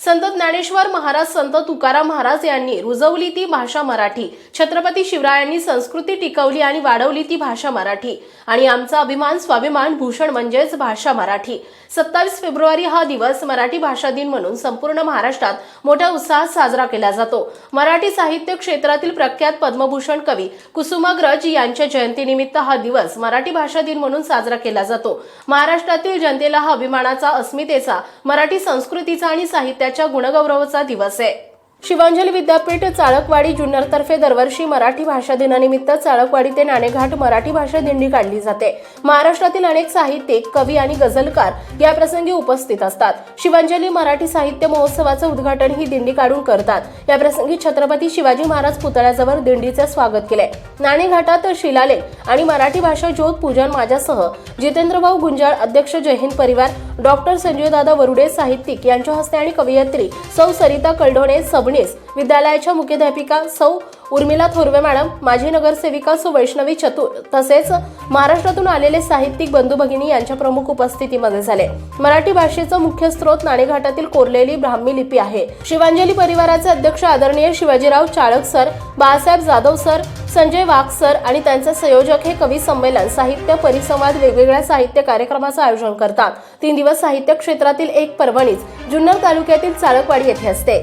संत ज्ञानेश्वर महाराज संत तुकाराम महाराज यांनी रुजवली ती भाषा मराठी. छत्रपती शिवरायांनी संस्कृती टिकवली आणि वाढवली ती भाषा मराठी. आणि आमचा अभिमान स्वाभिमान भूषण म्हणजेच भाषा मराठी. सत्तावीस फेब्रुवारी हा दिवस मराठी भाषा दिन म्हणून संपूर्ण महाराष्ट्रात मोठ्या उत्साहात साजरा केला जातो. मराठी साहित्य क्षेत्रातील प्रख्यात पद्मभूषण कवी कुसुमाग्रज यांच्या जयंतीनिमित्त हा दिवस मराठी भाषा दिन म्हणून साजरा केला जातो. महाराष्ट्रातील जनतेला हा अभिमानाचा अस्मितेचा मराठी संस्कृतीचा आणि साहित्य त्याच्या गुणगौरवाचा दिवस आहे. शिवांजली विद्यापीठ चाळकवाडी जुन्नरतर्फे दरवर्षी मराठी भाषा दिनानिमित्त चाळकवाडी ते नाणेघाट मराठी भाषा दिंडी काढली जाते. महाराष्ट्रातील अनेक साहित्यिक कवी आणि गझलकार या प्रसंगी उपस्थित असतात. शिवांजली मराठी साहित्य महोत्सवाचं उद्घाटन ही दिंडी काढून करतात. या प्रसंगी छत्रपती शिवाजी महाराज पुतळ्याजवळ दिंडीचे स्वागत केले. नाणेघाटात शिलालेख आणि मराठी भाषा ज्योत पूजन माझ्यासह जितेंद्रभाऊ गुंजाळ अध्यक्ष जय हिंद परिवार डॉक्टर संजयदादा वरुडे साहित्यिक यांच्या हस्ते आणि कवयित्री सौ सरिता कलढोणे सबनीस विद्यालयाच्या मुख्याध्यापिका सौ उर्मिला थोरवे मॅडम माजी नगरसेविका सौ वैष्णवी चतुर तसेच महाराष्ट्रातून आलेले साहित्यिक बंधू भगिनी यांच्या प्रमुख उपस्थितीमध्ये झाले. मराठी भाषेचं मुख्य स्रोत नाणेघाटातील कोरलेली ब्राह्मी लिपी आहे. शिवांजली परिवाराचे अध्यक्ष आदरणीय Shivajirao Chalak sir Balasaheb Jadhav sir Sanjay Wagh sir आणि त्यांचे संयोजक हे कवी संमेलन साहित्य परिसंवाद वेगवेगळ्या साहित्य कार्यक्रमाचं आयोजन करतात. तीन दिवस साहित्य क्षेत्रातील एक पर्वणीच जुन्नर तालुक्यातील चाळकवाडी येथे असते.